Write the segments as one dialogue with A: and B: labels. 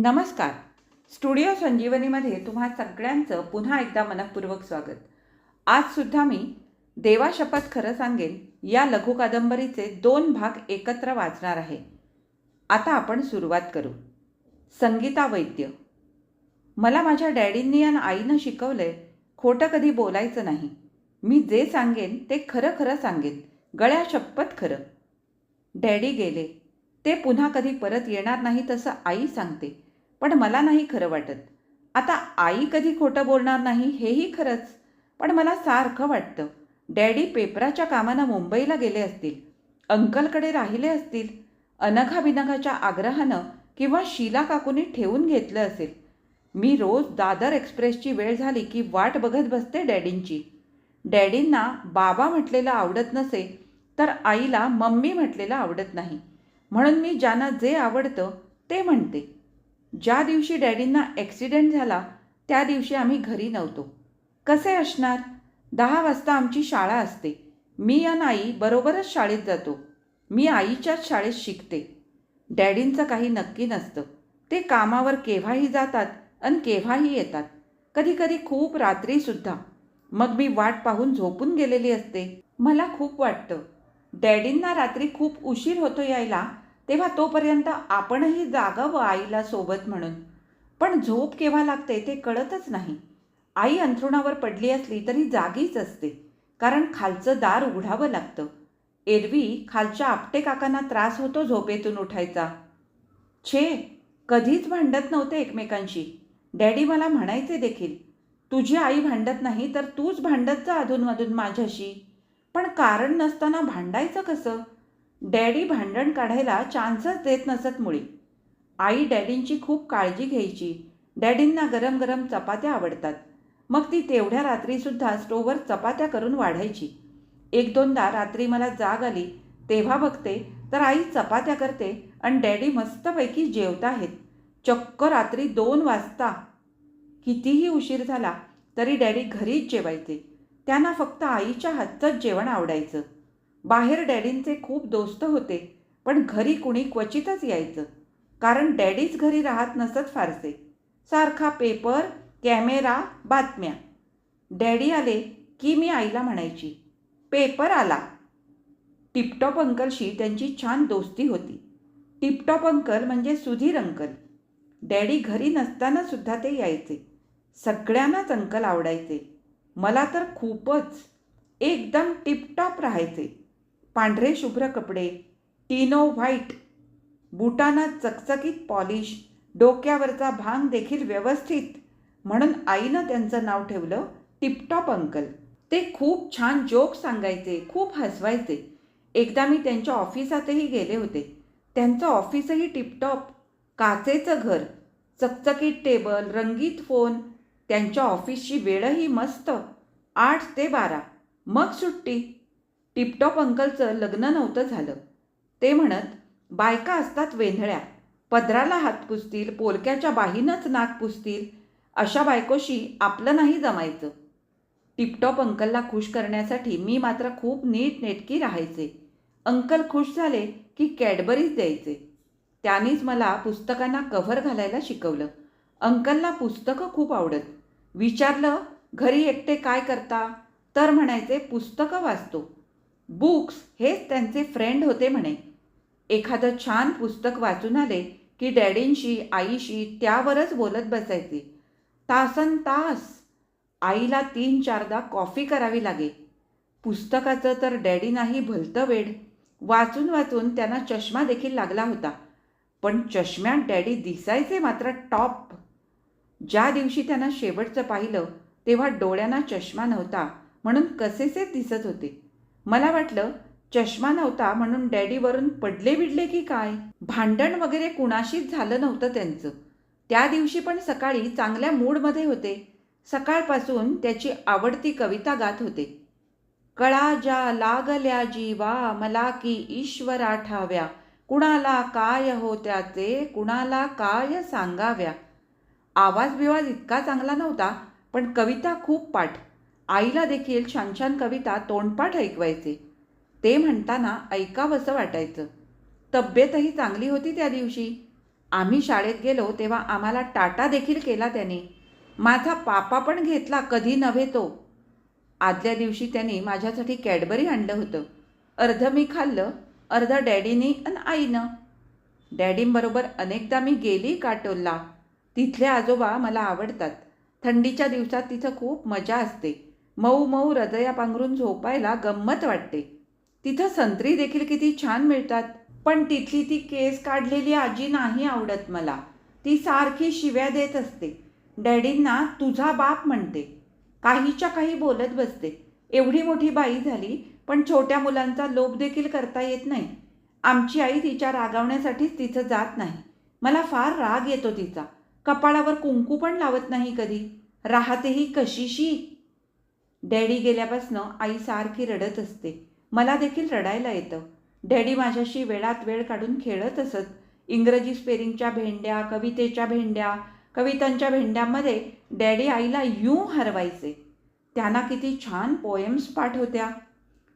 A: नमस्कार. स्टुडिओ संजीवनीमध्ये तुम्हा सगळ्यांचं पुन्हा एकदा मनपूर्वक स्वागत. आजसुद्धा मी देवा शपथ खरं सांगेन या लघु कादंबरीचे दोन भाग एकत्र वाचणार आहे. आता आपण सुरुवात करू. संगीता वैद्य. मला माझ्या डॅडींनी आणि आईनं शिकवलंय खोटं कधी बोलायचं नाही. मी जे सांगेन ते खरं खरं सांगेन गळ्या शपथ खरं. डॅडी गेले. ते पुन्हा कधी परत येणार नाही तसं आई सांगते. पण मला नाही खरं वाटत. आता आई कधी खोटं बोलणार नाही हेही खरंच. पण मला सारखं वाटतं. डॅडी पेपराच्या कामानं मुंबईला गेले असतील. अंकलकडे राहिले असतील. अनघाबिनघाच्या आग्रहानं किंवा शीला काकूनी ठेवून घेतलं असेल. मी रोज दादर एक्सप्रेसची वेळ झाली की वाट बघत बसते डॅडींची. डॅडींना बाबा म्हटलेलं आवडत नसे तर आईला मम्मी म्हटलेलं आवडत नाही. म्हणून मी ज्यांना जे आवडतं ते म्हणते. ज्या दिवशी डॅडींना ॲक्सिडेंट झाला त्या दिवशी आम्ही घरी नव्हतो. कसे असणार? दहा वाजता आमची शाळा असते. मी आणि आई बरोबरच शाळेत जातो. मी आईच्याच शाळेत शिकते. डॅडींचं काही नक्की नसतं. ते कामावर केव्हाही जातात आणि केव्हाही येतात. कधीकधी खूप रात्रीसुद्धा मग मी वाट पाहून झोपून गेलेली असते. मला खूप वाटतं. डॅडींना रात्री खूप उशीर होतो यायला. तेव्हा तोपर्यंत आपणही जागावं आईला सोबत म्हणून. पण झोप केव्हा लागते ते कळतच नाही. आई अंथरुणावर पडली असली तरी जागीच असते कारण खालचं दार उघडावं लागतं. एरवी खालच्या आपटे काकांना त्रास होतो झोपेतून उठायचा. छे कधीच भांडत नव्हते एकमेकांशी. डॅडी मला म्हणायचे देखील तुझी आई भांडत नाही तर तूच भांडत जा अधूनमधून माझ्याशी. पण कारण नसताना भांडायचं कसं? डॅडी भांडण काढायला चान्सच देत नसत मुळी. आई डॅडींची खूप काळजी घ्यायची. डॅडींना गरम गरम चपात्या आवडतात. मग ती तेवढ्या रात्रीसुद्धा स्टोवर चपात्या करून वाढायची. एक दोनदा रात्री मला जाग आली. तेव्हा बघते तर आई चपात्या करते आणि डॅडी मस्तपैकी जेवत आहेत. चक्क रात्री दोन वाजता. कितीही उशीर झाला तरी डॅडी घरीच जेवायचे. त्यांना फक्त आईच्या हातचंच जेवण आवडायचं. बाहेर डॅडींचे खूप दोस्त होते पण घरी कुणी क्वचितच यायचं. कारण डॅडीच घरी राहत नसत फारसे. सारखा पेपर कॅमेरा बातम्या. डॅडी आले की मी आईला म्हणायची पेपर आला. टिपटॉप अंकलशी त्यांची छान दोस्ती होती. टिपटॉप अंकल म्हणजे सुधीर अंकल. डॅडी घरी नसताना सुद्धा ते यायचे. सगळ्यांनाच अंकल आवडायचे. मला तर खूपच एकदम टिपटॉप राहायचे. पांढरे शुभ्र कपडे टीनो व्हाईट बुटांना चकचकीत पॉलिश डोक्यावरचा भांग देखील व्यवस्थित. म्हणून आईनं त्यांचं नाव ठेवलं टिपटॉप अंकल. ते खूप छान जोक सांगायचे खूप हसवायचे. एकदा मी त्यांच्या ऑफिसातही गेले होते. त्यांचं ऑफिसही टिपटॉप. काचेचं घर चकचकीत टेबल रंगीत फोन त्यांच्या ऑफिसची वेळही मस्त. आठ ते बारा. मग सुट्टी. टिपटॉप अंकलचं लग्न नव्हतं झालं. ते म्हणत बायका असतात वेंधळ्या. पदराला हात पुसतील पोलक्याच्या बाहीनंच नाक पुसतील. अशा बायकोशी आपलं नाही जमायचं. टिपटॉप अंकलला खुश करण्यासाठी मी मात्र खूप नीट नेटकी राहायचे. अंकल खुश झाले की कॅडबरीज द्यायचे. त्यांनीच मला पुस्तकांना कव्हर घालायला शिकवलं. अंकलला पुस्तकं खूप आवडत. विचारलं घरी एकटे काय करता? तर म्हणायचे पुस्तकं वाचतो. बुक्स हेच त्यांचे फ्रेंड होते म्हणे. एखादं छान पुस्तक वाचून आले की डॅडींशी आईशी त्यावरच बोलत बसायचे. तासन तास आईला तीन चारदा कॉफी करावी लागे. पुस्तकाचं तर डॅडीनाही भलतं वेड. वाचून वाचून त्यांना चष्मा देखील लागला होता. पण चष्म्यात डॅडी दिसायचे मात्र टॉप. ज्या दिवशी त्यांना शेवटचं पाहिलं तेव्हा डोळ्यांना चष्मा नव्हता म्हणून कसेसे दिसत होते. मला वाटलं चष्मा नव्हता म्हणून डॅडीवरून पडले बिडले की काय? भांडण वगैरे कुणाशीच झालं नव्हतं त्यांचं. त्या दिवशी पण सकाळी चांगल्या मूडमध्ये होते. सकाळपासून त्याची आवडती कविता गात होते. कळा ज्या लागल्या जीवा मला की ईश्वर आठाव्या. कुणाला काय हो त्याचे कुणाला काय सांगाव्या. आवाज बिवाज इतका चांगला नव्हता पण कविता खूप पाठ. आईला देखील छान छान कविता तोंडपाठ ऐकवायचे. ते म्हणताना ऐकावंसं वाटायचं. तब्येतही चांगली होती त्या दिवशी. आम्ही शाळेत गेलो तेव्हा आम्हाला टाटा देखील केला त्याने. माझा पापा पण घेतला कधी नव्हे तो. आदल्या दिवशी त्याने माझ्यासाठी कॅडबरी आणलं होतं. अर्धं मी खाल्लं अर्धं डॅडीनी आणि आईनं. डॅडींबरोबर अनेकदा मी गेली काटोलला. तिथले आजोबा मला आवडतात. थंडीच्या दिवसात तिथं खूप मजा असते. मऊ मऊ हृदया पांघरून झोपायला गंमत वाटते. तिथं संत्री देखील किती छान मिळतात पण तिथली ती केस काढलेली आजी नाही आवडत मला. ती सारखी शिव्या देत असते. डॅडींना तुझा बाप म्हणते. काहीच्या काही बोलत बसते. एवढी मोठी बाई झाली पण छोट्या मुलांचा लोभ देखील करता येत नाही. आमची आई तिच्या रागावण्यासाठीच तिथं जात नाही. मला फार राग येतो तिचा. कपाळावर कुंकू पण लावत नाही कधी. राहतेही कशीशी? डॅडी गेल्यापासनं आई सारखी रडत असते. मला देखील रडायला येतं. डॅडी माझ्याशी वेळात वेळ काढून खेळत असत. इंग्रजी स्पेरिंगच्या भेंड्या कवितेच्या भेंड्या कवितांच्या भेंड्यामध्ये डॅडी आईला यूं हरवायचे. त्यांना किती छान पोएम्स पाठवत्या.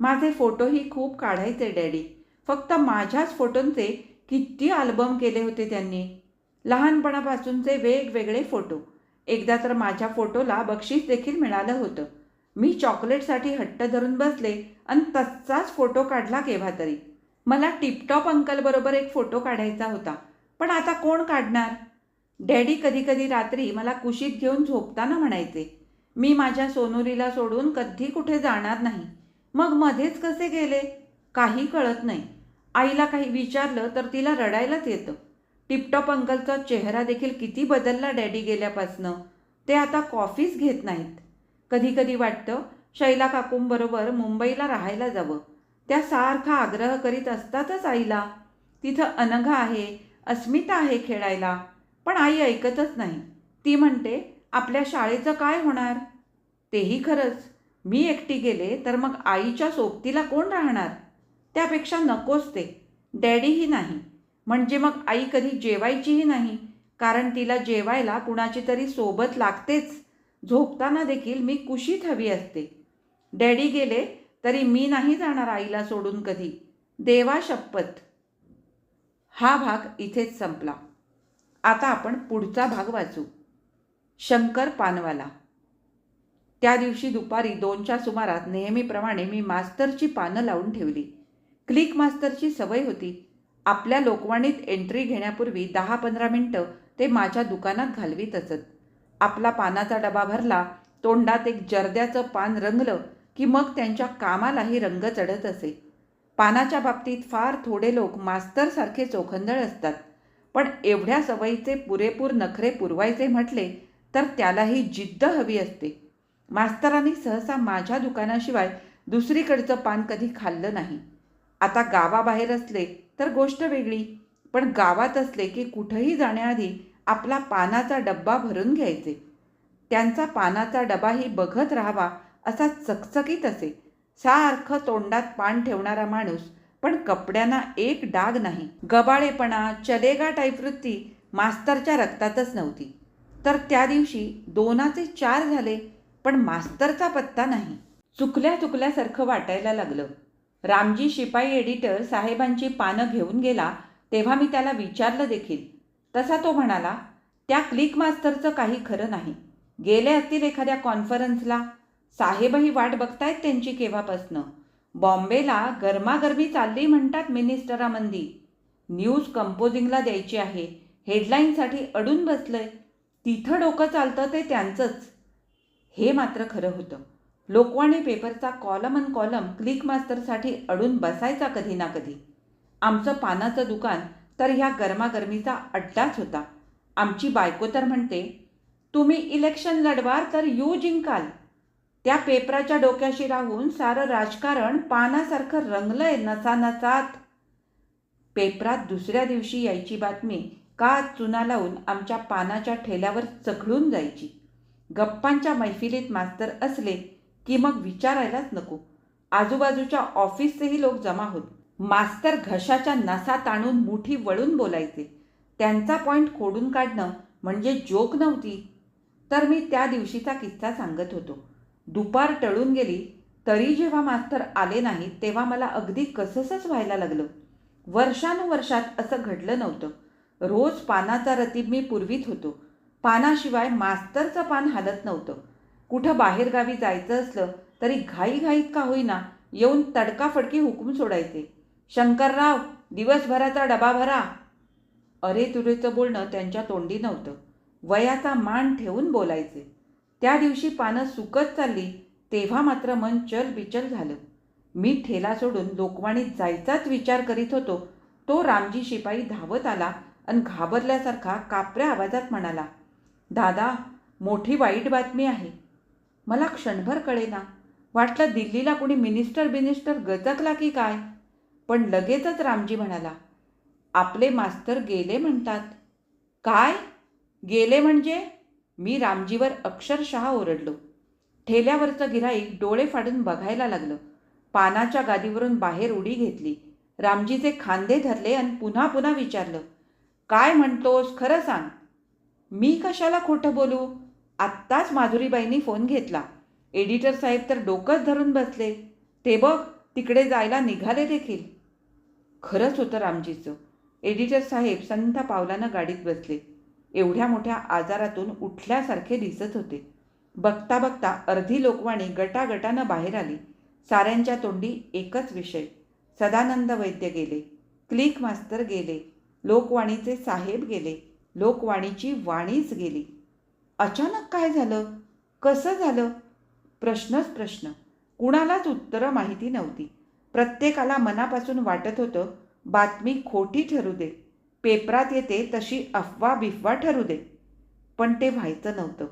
A: माझे फोटोही खूप काढायचे डॅडी. फक्त माझ्याच फोटोंचे किती अल्बम केले होते त्यांनी. लहानपणापासूनचे वेगवेगळे फोटो. एकदा तर माझ्या फोटोला बक्षीस देखील मिळालं होतं. मी चॉकलेटसाठी हट्ट धरून बसले आणि तसाच फोटो काढला केव्हा तरी. मला टिपटॉप अंकलबरोबर एक फोटो काढायचा होता. पण आता कोण काढणार? डॅडी कधीकधी रात्री मला कुशीत घेऊन झोपताना म्हणायचे मी माझ्या सोनुरीला सोडून कधी कुठे जाणार नाही. मग मध्येच कसे गेले? काही कळत नाही. आईला काही विचारलं तर तिला रडायलाच येतं. टिपटॉप अंकलचा चेहरा देखील किती बदलला डॅडी गेल्यापासनं. ते आता कॉफीच घेत नाहीत. कधी कधी वाटतं शैला काकूंबरोबर मुंबईला राहायला जावं. त्या सारखा आग्रह करीत असतातच आईला. तिथं अनघा आहे अस्मिता आहे खेळायला. पण आई ऐकतच नाही. ती म्हणते आपल्या शाळेचं काय होणार? तेही खरंच. मी एकटी गेले तर मग आईच्या सोबतीला कोण राहणार? त्यापेक्षा नकोच ते. डॅडीही नाही. म्हणजे मग आई कधी जेवायचीही नाही. कारण तिला जेवायला कुणाची तरी सोबत लागतेच. झोपताना देखील मी कुशीत हवी असते. डॅडी गेले तरी मी नाही जाणार आईला सोडून कधी. देवा शपथ. हा भाग इथेच संपला. आता आपण पुढचा भाग वाचू. शंकर पानवाला. त्या दिवशी दुपारी दोनच्या सुमारात नेहमीप्रमाणे मी मास्तरची पानं लावून ठेवली. क्लिक मास्तरची सवय होती. आपल्या लोकवाणीत एंट्री घेण्यापूर्वी दहा पंधरा मिनटं ते माझ्या दुकानात घालवीत असत. आपला पानाचा डबा भरला तोंडात एक जर्द्याचं पान रंगलं की मग त्यांच्या कामालाही रंग चढत असे. पानाच्या बाबतीत फार थोडे लोक मास्तरसारखे चोखंदळ असतात. पण एवढ्या सवयीचे पुरेपूर नखरे पुरवायचे म्हटले तर त्यालाही जिद्द हवी असते. मास्तरांनी सहसा माझ्या दुकानाशिवाय दुसरीकडचं पान कधी खाल्लं नाही. आता गावाबाहेर असले तर गोष्ट वेगळी पण गावात असले की कुठंही जाण्याआधी आपला पानाचा डब्बा भरून घ्यायचे. त्यांचा पानाचा डबाही बघत राहावा असा चकचकीत असे. सारखं तोंडात पान ठेवणारा माणूस पण कपड्यांना एक डाग नाही. गबाळेपणा चलेगा टाईप वृत्ती मास्तरच्या रक्तातच नव्हती. तर त्या दिवशी दोनाचे चार झाले पण मास्तरचा पत्ता नाही. चुकल्या चुकल्यासारखं वाटायला लागलं. रामजी शिपाई एडिटर साहेबांची पानं घेऊन गेला तेव्हा मी त्याला विचारलं देखील. तसा तो म्हणाला त्या क्लिक मास्तरचं काही खरं नाही. गेले असतील एखाद्या कॉन्फरन्सला साहेबही वाट बघतायत त्यांची केव्हापासनं. बॉम्बेला गरमागरमी चालली म्हणतात मिनिस्टरामंदी. न्यूज कंपोजिंगला द्यायची आहे. हेडलाईनसाठी अडून बसलंय. तिथं डोकं चालतं ते त्यांचंच. हे मात्र खरं होतं. लोकवाणी पेपरचा कॉलम अन कॉलम क्लिक मास्तरसाठी अडून बसायचा कधी ना कधी. आमचं पानाचं दुकान तर ह्या गरमागरमीचा अड्डाच होता. आमची बायको तर म्हणते तुम्ही इलेक्शन लढवार तर यू जिंकाल. त्या पेपराच्या डोक्याशी राहून सारं राजकारण पानासारखं रंगलंय नसा नसात पेपरात दुसऱ्या दिवशी यायची बातमी का चुना लावून आमच्या पानाच्या ठेल्यावर चघळून जायची. गप्पांच्या मैफिलीत मास्तर असले की मग विचारायलाच नको. आजूबाजूच्या ऑफिसचेही लोक जमा होत. मास्तर घशाच्या नसा ताणून मुठी वळून बोलायचे. त्यांचा पॉईंट खोडून काढणं म्हणजे जोक नव्हती. तर मी त्या दिवशीचा किस्सा सांगत होतो. दुपार टळून गेली तरी जेव्हा मास्तर आले नाहीत तेव्हा मला अगदी कससंच व्हायला लागलं. वर्षानुवर्षात असं घडलं नव्हतं. रोज पानाचा रतीब मी पुरवीत होतो. पानाशिवाय मास्तरचं पान हालत नव्हतं. कुठं बाहेरगावी जायचं असलं तरी घाईघाईत का होईना येऊन तडकाफडकी हुकूम सोडायचे. शंकरराव दिवसभराचा डबा भरा. अरे तुरेचं बोलणं त्यांच्या तोंडी नव्हतं. वयाचा मान ठेवून बोलायचे. त्या दिवशी पानं सुकत चालली तेव्हा मात्र मन चल बिचल झालं. मी ठेला सोडून लोकवाणीत जायचाच विचार करीत होतो. तो रामजी शिपाई धावत आला आणि घाबरल्यासारखा कापऱ्या आवाजात म्हणाला दादा मोठी वाईट बातमी आहे. मला क्षणभर कळेना. वाटलं दिल्लीला कोणी मिनिस्टर बिनिस्टर गचकला की काय? पण लगेचच रामजी म्हणाला आपले मास्तर गेले म्हणतात. काय? गेले म्हणजे? मी रामजीवर अक्षरशः ओरडलो. ठेल्यावरचं गिराईक डोळे फाडून बघायला लागलं. पानाच्या गादीवरून बाहेर उडी घेतली. रामजीचे खांदे धरले आणि पुन्हा पुन्हा विचारलं काय म्हणतोस? खरं सांग. मी कशाला खोटं बोलू? आत्ताच माधुरीबाईंनी फोन घेतला. एडिटर साहेब तर डोकंच धरून बसले. ते बघ तिकडे जायला निघाले देखील. खरंच होतं रामजीचं. एडिटर साहेब संथ पावलानं गाडीत बसले. एवढ्या मोठ्या आजारातून उठल्यासारखे दिसत होते. बघता बघता अर्धी लोकवाणी गटागटानं बाहेर आली. साऱ्यांच्या तोंडी एकच विषय. सदानंद वैद्य गेले. क्लिक मास्तर गेले. लोकवाणीचे साहेब गेले. लोकवाणीची वाणीच गेली. अचानक काय झालं? कसं झालं? प्रश्नच प्रश्न. कुणालाच उत्तरं माहिती नव्हती. प्रत्येकाला मनापासून वाटत होतं बातमी खोटी ठरू दे पेपरात येते तशी अफवा बिफवा ठरू दे. पण ते व्हायचं नव्हतं.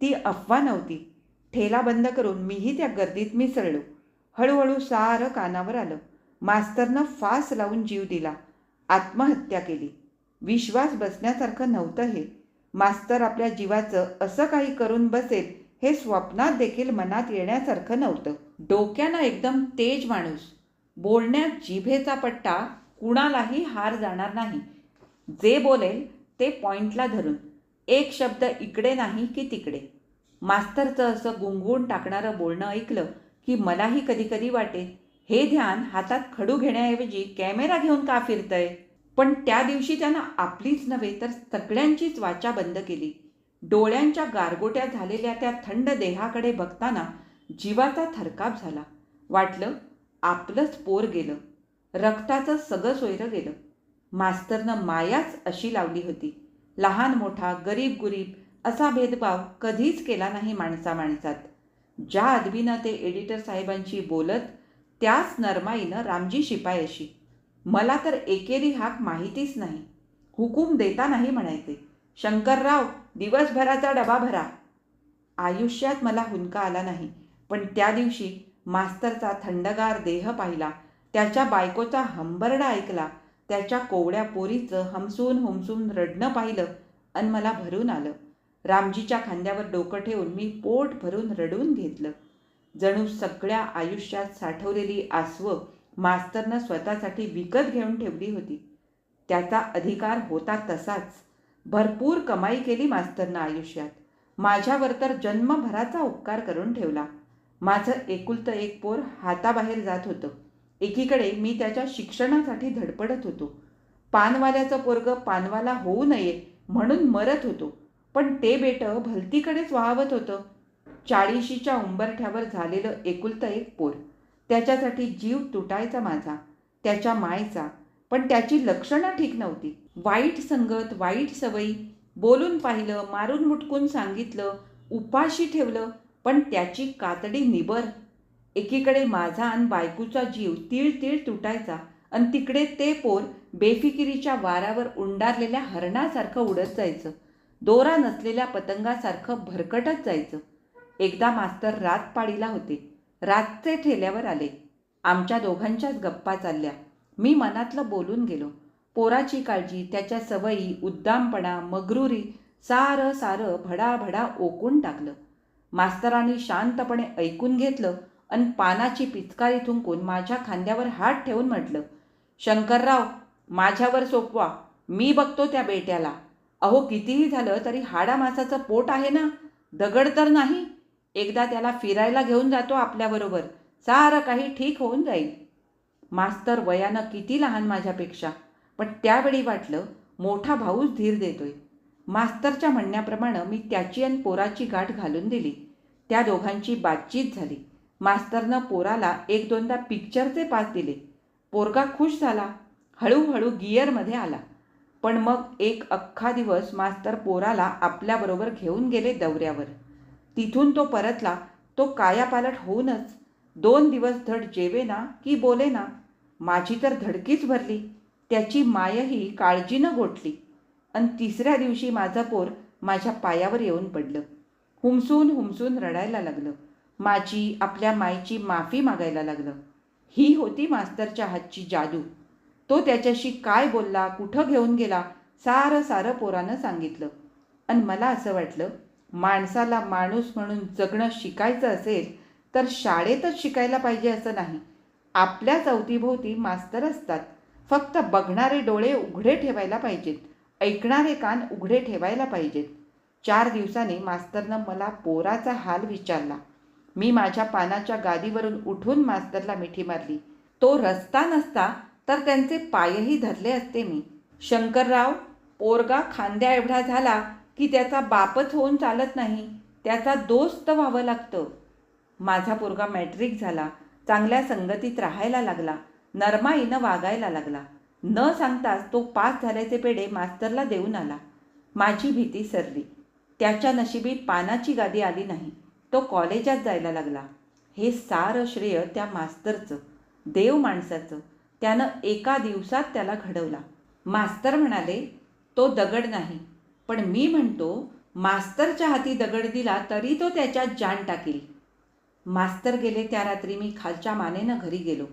A: ती अफवा नव्हती. ठेला बंद करून मीही त्या गर्दीत मिसळलो. हळूहळू सारं कानावर आलं. मास्तरनं फास लावून जीव दिला. आत्महत्या केली. विश्वास बसण्यासारखं नव्हतं हे. मास्तर आपल्या जीवाचं असं काही करून बसेल हे स्वप्नात देखील मनात येण्यासारखं नव्हतं. डोक्यानं एकदम तेज माणूस. बोलण्यात जिभेचा पट्टा कुणालाही हार जाणार नाही. जे बोलेल ते पॉइंटला धरून. एक शब्द इकडे नाही की तिकडे. मास्तरचं असं गुंगून टाकणारं बोलणं ऐकलं की मलाही कधीकधी वाटेल. वाटे हे ध्यान हातात खडू घेण्याऐवजी कॅमेरा घेऊन का फिरतंय? पण त्या दिवशी त्यानं आपलीच नव्हे तर सगळ्यांचीच वाचा बंद केली. डोळ्यांच्या गारगोट्या झालेल्या त्या थंड देहाकडे बघताना जीवाचा थरकाप झाला. वाटलं आपलंच पोर गेलं. रक्ताचं सगळं सोयरं गेलं. मास्तरनं मायाच अशी लावली होती. लहान मोठा गरीब गुरीब असा भेदभाव कधीच केला नाही माणसा माणसात. ज्या अदबीनं ते एडिटर साहेबांशी बोलत त्याच नरमाईनं रामजी शिपायाशी. मला तर एकेरी हाक माहितीच नाही. हुकूम देता नाही म्हणायचे. शंकरराव दिवसभराचा डबा भरा. आयुष्यात मला हुंका आला नाही पण त्या दिवशी मास्तरचा थंडगार देह पाहिला. त्याच्या बायकोचा हंबरडा ऐकला. त्याच्या कोवड्या पोरीचं हमसून हुमसून रडणं पाहिलं आणि मला भरून आलं. रामजीच्या खांद्यावर डोकं ठेवून मी पोट भरून रडून घेतलं. जणू सगळ्या आयुष्यात साठवलेली आसवं मास्तरनं स्वतःसाठी विकत घेऊन ठेवली होती. त्याचा अधिकार होता तसाच. भरपूर कमाई केली मास्तरनं आयुष्यात. माझ्यावर तर जन्मभराचा उपकार करून ठेवला. माझं एकुलतं एक पोर हाताबाहेर जात होतं. एकीकडे मी त्याच्या शिक्षणासाठी धडपडत होतो. पानवाल्याचं पोरग पानवाला होऊ नये म्हणून मरत होतो. पण ते बेट भलतीकडेच वाहवत होतं. चाळीशीच्या उंबरठ्यावर झालेलं एकुलतं एक पोर. त्याच्यासाठी जीव तुटायचा माझा त्याच्या मायचा. पण त्याची लक्षणं ठीक नव्हती. वाईट संगत वाईट सवयी. बोलून पाहिलं मारून मुटकून सांगितलं उपाशी ठेवलं पण त्याची कातडी निबर. एकीकडे माझा आणि बायकोचा जीव तीळ तीळ तुटायचा आणि तिकडे ते पोर बेफिकिरीच्या वारावर उंडारलेल्या हरणासारखं उडत जायचं. दोरा नसलेल्या पतंगासारखं भरकटत जायचं. एकदा मास्तर रात पाडीला होते. रातचे ठेल्यावर आले. आमच्या दोघांच्याच गप्पा चालल्या. मी मनातलं बोलून गेलो. पोराची काळजी त्याच्या सवयी उद्दामपणा मगरुरी सारं सारं भडाभडा ओकून टाकलं. मास्तरांनी शांतपणे ऐकून घेतलं आणि पानाची पिचकारी थुंकून माझ्या खांद्यावर हात ठेवून म्हटलं शंकरराव माझ्यावर सोपवा. मी बघतो त्या बेट्याला. अहो कितीही झालं तरी हाडा मासाचं पोट आहे ना? दगड तर नाही. एकदा त्याला फिरायला घेऊन जातो आपल्याबरोबर. सारं काही ठीक होऊन जाईल. मास्तर वयानं किती लहान माझ्यापेक्षा पण त्यावेळी वाटलं मोठा भाऊच धीर देतोय. मास्तरच्या म्हणण्याप्रमाणे मी त्याची आणि पोराची गाठ घालून दिली. त्या दोघांची बातचीत झाली. मास्तरनं पोराला एक दोनदा पिक्चरचे पास दिले. पोरगा खुश झाला. हळूहळू गियरमध्ये आला. पण मग एक अख्खा दिवस मास्तर पोराला आपल्याबरोबर घेऊन गेले दौऱ्यावर. तिथून तो परतला. तो कायापालट होऊनच दोन दिवस धड जेवेना की बोलेना माझी तर धडकीच भरली. त्याची मायही काळजीनं गोठली. आणि तिसऱ्या दिवशी माझं पोर माझ्या पायावर येऊन पडलं. हुमसून हुमसून रडायला लागलं. माझी आपल्या मायची माफी मागायला लागलं. ही होती मास्तरच्या हातची जादू. तो त्याच्याशी काय बोलला कुठं घेऊन गेला सारं सारं पोरानं सांगितलं. आणि मला असं वाटलं माणसाला माणूस म्हणून जगणं शिकायचं असेल तर शाळेतच शिकायला पाहिजे असं नाही. आपल्या अवतीभोवती मास्तर असतात. फक्त बघणारे डोळे उघडे ठेवायला पाहिजेत. ऐकणारे कान उघडे ठेवायला पाहिजेत. चार दिवसांनी मास्तरनं मला पोराचा हाल विचारला. मी माझ्या पानाच्या गादीवरून उठून मास्तरला मिठी मारली. तो रस्ता नसता तर त्यांचे पायही धरले असते मी. शंकरराव पोरगा खांद्या एवढा झाला की त्याचा बापच होऊन चालत नाही. त्याचा दोस्त व्हावं लागतं. माझा पोरगा मॅट्रिक झाला. चांगल्या संगतीत राहायला लागला. नरमाईनं वागायला लागला. न सांगताच तो पास झाल्याचे पेढे मास्तरला देऊन आला. माझी भीती सरली. त्याच्या नशिबी पानाची गादी आली नाही. तो कॉलेजात जायला लागला. हे सारं श्रेय त्या मास्तरचं देव माणसाचं. त्यानं एका दिवसात त्याला घडवला. मास्तर म्हणाले तो दगड नाही. पण मी म्हणतो मास्तरच्या हाती दगड दिला तरी तो त्याच्यात जान टाकील. मास्तर गेले त्या रात्री मी खालच्या मानेनं घरी गेलो.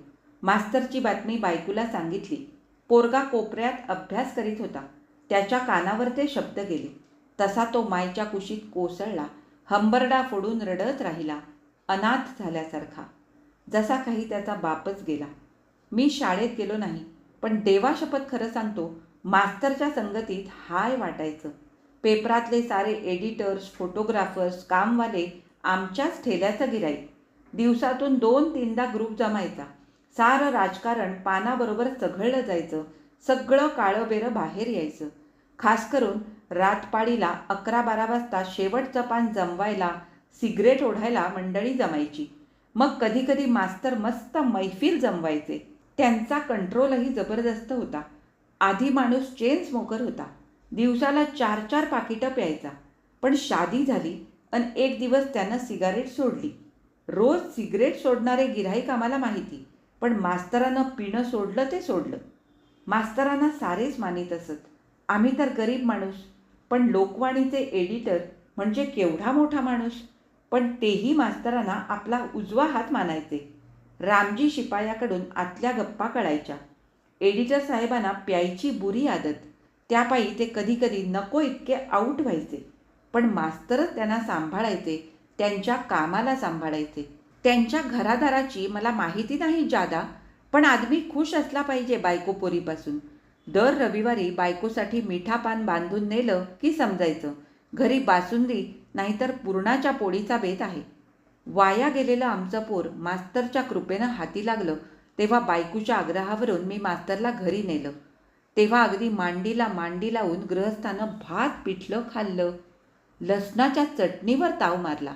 A: मास्तरची बातमी बायकोला सांगितली. पोरगा कोपऱ्यात अभ्यास करीत होता. त्याच्या कानावर ते शब्द गेले. तसा तो मायच्या कुशीत कोसळला. हंबरडा फोडून रडत राहिला. अनाथ झाल्यासारखा. जसा काही त्याचा बापच गेला. मी शाळेत गेलो नाही पण देवाशपथ खरं सांगतो मास्तरच्या संगतीत हाय वाटायचं. पेपरातले सारे एडिटर्स फोटोग्राफर्स कामवाले आमच्याच ठेल्याचं गिराईक. दिवसातून दोन तीनदा ग्रुप जमायचा. सारं राजकारण पानाबरोबर चघळलं जायचं. सगळं काळंबेरं बाहेर यायचं. खास करून रातपाळीला अकरा बारा वाजता शेवटचं पान जमवायला सिगरेट ओढायला मंडळी जमायची. मग कधीकधी मास्तर मस्त मैफिल जमवायचे. त्यांचा कंट्रोलही जबरदस्त होता. आधी माणूस चेन स्मोकर होता. दिवसाला चार चार पाकिटं प्यायचा. पण शादी झाली आणि एक दिवस त्यानं सिगारेट सोडली. रोज सिगरेट सोडणारे गिऱ्हाईक आम्हाला माहिती. पण मास्तरानं पिणं सोडलं ते सोडलं. मास्तरांना सारेच मानित असत. आम्ही तर गरीब माणूस पण लोकवाणीचे एडिटर म्हणजे केवढा मोठा माणूस पण तेही मास्तरांना आपला उजवा हात मानायचे. रामजी शिपायाकडून आतल्या गप्पा कळायच्या. एडिटर साहेबांना प्यायची बुरी आदत त्यापायी ते कधीकधी नको इतके आऊट व्हायचे. पण मास्तरच त्यांना सांभाळायचे त्यांच्या कामाला सांभाळायचे. त्यांच्या घरादाराची मला माहिती नाही जादा पण आदमी खुश असला पाहिजे बायकोपोरीपासून दर रविवारी बायकोसाठी मिठापान बांधून नेलं की समजायचं. घरी बासुंदी नाहीतर पुरणाच्या पोळीचा बेत आहे. वाया गेलेलं आमचं पोर मास्तरच्या कृपेनं हाती लागलं तेव्हा बायकोच्या आग्रहावरून मी मास्तरला घरी नेलं. तेव्हा अगदी मांडीला मांडी लावून गृहस्थानं भात पिठलं खाल्लं. लसणाच्या चटणीवर ताव मारला.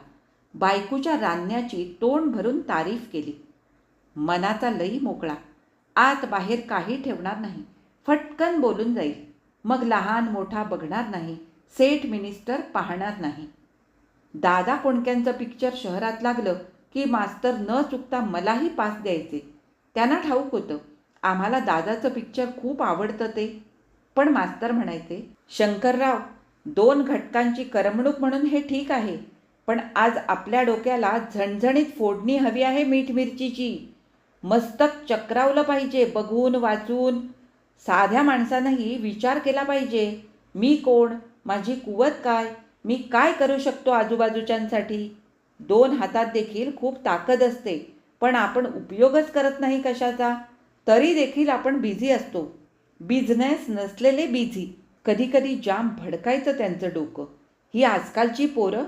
A: बायकोच्या रांधण्याची तोंड भरून तारीफ केली. मनाचा लई मोकळा. आत बाहेर काही ठेवणार नाही. फटकन बोलून जाईल. मग लहान मोठा बघणार नाही. सेठ मिनिस्टर पाहणार नाही. दादा कोणक्यांचं पिक्चर शहरात लागलं की मास्तर न चुकता मलाही पास द्यायचे. त्यांना ठाऊक होतं. आम्हाला दादाचं पिक्चर खूप आवडतं ते. पण मास्तर म्हणायचे शंकरराव दोन घटकांची करमणूक म्हणून हे ठीक आहे. पण आज आपल्या डोक्याला झणझणीत फोडणी हवी आहे मीठ मिरचीची. मस्तक चक्रावलं पाहिजे बघून वाचून. साध्या माणसानंही विचार केला पाहिजे मी कोण? माझी कुवत काय? मी काय करू शकतो आजूबाजूच्यांसाठी? दोन हातात देखील खूप ताकद असते पण आपण उपयोगच करत नाही कशाचा? तरी देखील आपण बिझी असतो. बिझनेस नसलेले बिझी. कधीकधी जाम भडकायचं त्यांचं डोकं. ही आजकालची पोरं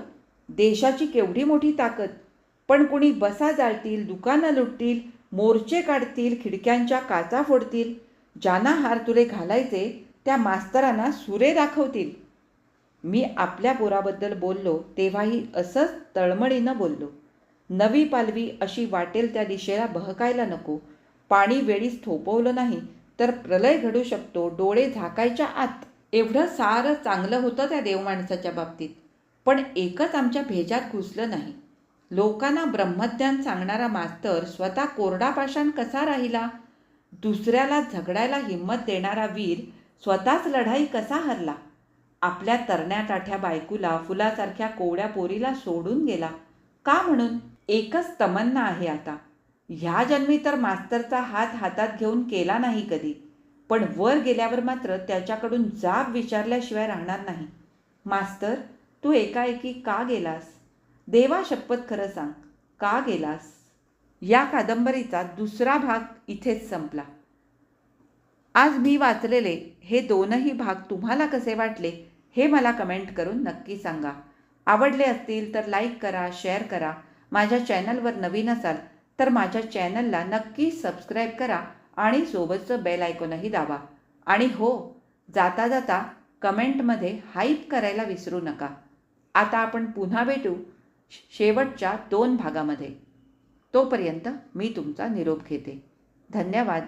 A: देशाची केवढी मोठी ताकद? पण कुणी बसा जाळतील दुकानं लुटतील मोर्चे काढतील खिडक्यांच्या काचा फोडतील ज्यांना हार तुरे घालायचे त्या मास्तरांना सुरे दाखवतील. मी आपल्या पोराबद्दल बोललो तेव्हाही असंच तळमळीनं बोललो. नवी पालवी अशी वाटेल त्या दिशेला बहकायला नको. पाणी वेळीच थोपवलं नाही तर प्रलय घडू शकतो डोळे झाकायच्या आत. एवढं सारं चांगलं होतं त्या देवमाणसाच्या बाबतीत. पण एकच आमच्या भेजात घुसलं नाही. लोकांना ब्रह्मज्ञान सांगणारा मास्तर स्वतः कोरडा पाषाण कसा राहिला? दुसऱ्याला झगडायला हिंमत देणारा वीर स्वतःच लढाई कसा हरला? आपल्या तरण्या ताठ्या बायकूला फुलासारख्या कोवड्या पोरीला सोडून गेला. का म्हणून? एकच तमन्ना आहे आता. ह्या जन्मी तर मास्तरचा हात हातात घेऊन केला नाही कधी. पण वर गेल्यावर मात्र त्याच्याकडून जाब विचारल्याशिवाय राहणार नाही. मास्तर तू एकाएकी का गेलास? देवा शपथ खरं सांग. का गेलास? या कादंबरीचा दुसरा भाग इथेच संपला. आज मी वाचलेले हे दोनही भाग तुम्हाला कसे वाटले हे मला कमेंट करून नक्की सांगा. आवडले असतील तर लाईक करा शेअर करा. माझ्या चॅनलवर नवीन असाल तर माझ्या चॅनलला नक्की सबस्क्राईब करा आणि सोबतचं बेल आयकॉनही दाबा. आणि हो जाता जाता कमेंटमध्ये हाईप करायला विसरू नका. आता आपण पुन्हा भेटू शेवटच्या दोन भागामध्ये. तोपर्यंत मी तुमचा निरोप घेते. धन्यवाद.